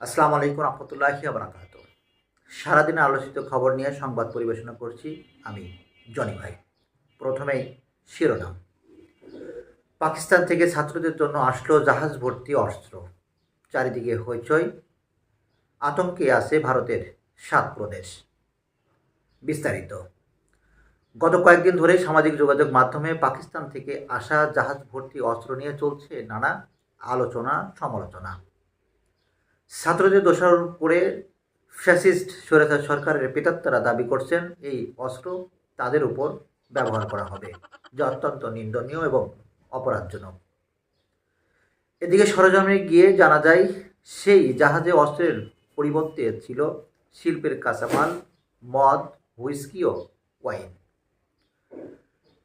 আসসালামু আলাইকুম রহমতুল্লাহি আবরাকাত সারাদিনে আলোচিত খবর নিয়ে সংবাদ পরিবেশনা করছি আমি জনি ভাই। প্রথমেই শিরোনাম। পাকিস্তান থেকে ছাত্রদের জন্য আসলো জাহাজ ভর্তি অস্ত্র। চারিদিকে হইচই। আতঙ্কে আছে ভারতের সাত প্রদেশ। বিস্তারিত। গত কয়েকদিন ধরে সামাজিক যোগাযোগ মাধ্যমে পাকিস্তান থেকে আসা জাহাজ ভর্তি অস্ত্র নিয়ে চলছে নানা আলোচনা, সমালোচনা। ছাত্রদের দোষারোপ করে ফ্যাসিস্ট স্বৈরাচার সরকারের পেতাত্তারা দাবি করছেন এই অস্ত্র তাদের উপর ব্যবহার করা হবে, যা অত্যন্ত নিন্দনীয় এবং অপরাধজনক। এদিকে সরজমিনে গিয়ে জানা যায়, সেই জাহাজে অস্ত্রের পরিবর্তে ছিল শিল্পের কাঁচামাল, মদ, হুইস্কি ও ওয়াইন।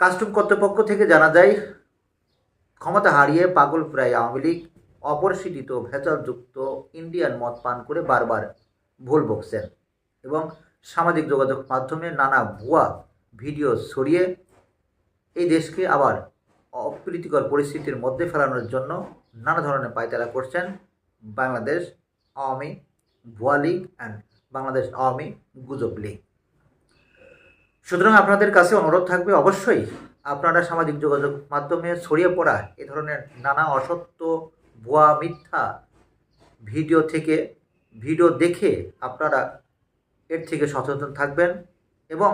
কাস্টম কর্তৃপক্ষ থেকে জানা যায়, ক্ষমতা হারিয়ে পাগল প্রায় আওয়ামী লীগ অপরিশীলিত, ভেজালযুক্ত ইন্ডিয়ান মদ পান করে বারবার ভুল বকছেন এবং সামাজিক যোগাযোগ মাধ্যমে নানা ভুয়া ভিডিও ছড়িয়ে এই দেশকে আবার অপ্রীতিকর পরিস্থিতির মধ্যে ফেলানোর জন্য নানা ধরনের পায়তারা করছেন বাংলাদেশ আওয়ামী ভুয়া লীগ অ্যান্ড বাংলাদেশ আওয়ামী গুজব লীগ। সুতরাং আপনাদের কাছে অনুরোধ থাকবে অবশ্যই আপনারা সামাজিক যোগাযোগ মাধ্যমে ছড়িয়ে পড়া এ ধরনের নানা অসত্য ভুয়া মিথ্যা ভিডিও থেকে, ভিডিও দেখে আপনারা এর থেকে সচেতন থাকবেন এবং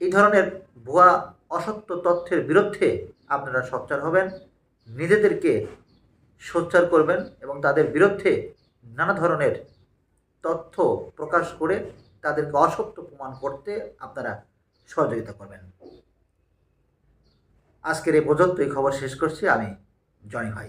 এই ধরনের ভুয়া, অসত্য তথ্যের বিরুদ্ধে আপনারা সোচ্চার হবেন, নিজেদেরকে সোচ্চার করবেন এবং তাদের বিরুদ্ধে নানা ধরনের তথ্য প্রকাশ করে তাদেরকে অসত্য প্রমাণ করতে আপনারা সহযোগিতা করবেন। আজকের এই পর্যন্ত এই খবর শেষ করছি। আমি জনি ভাই।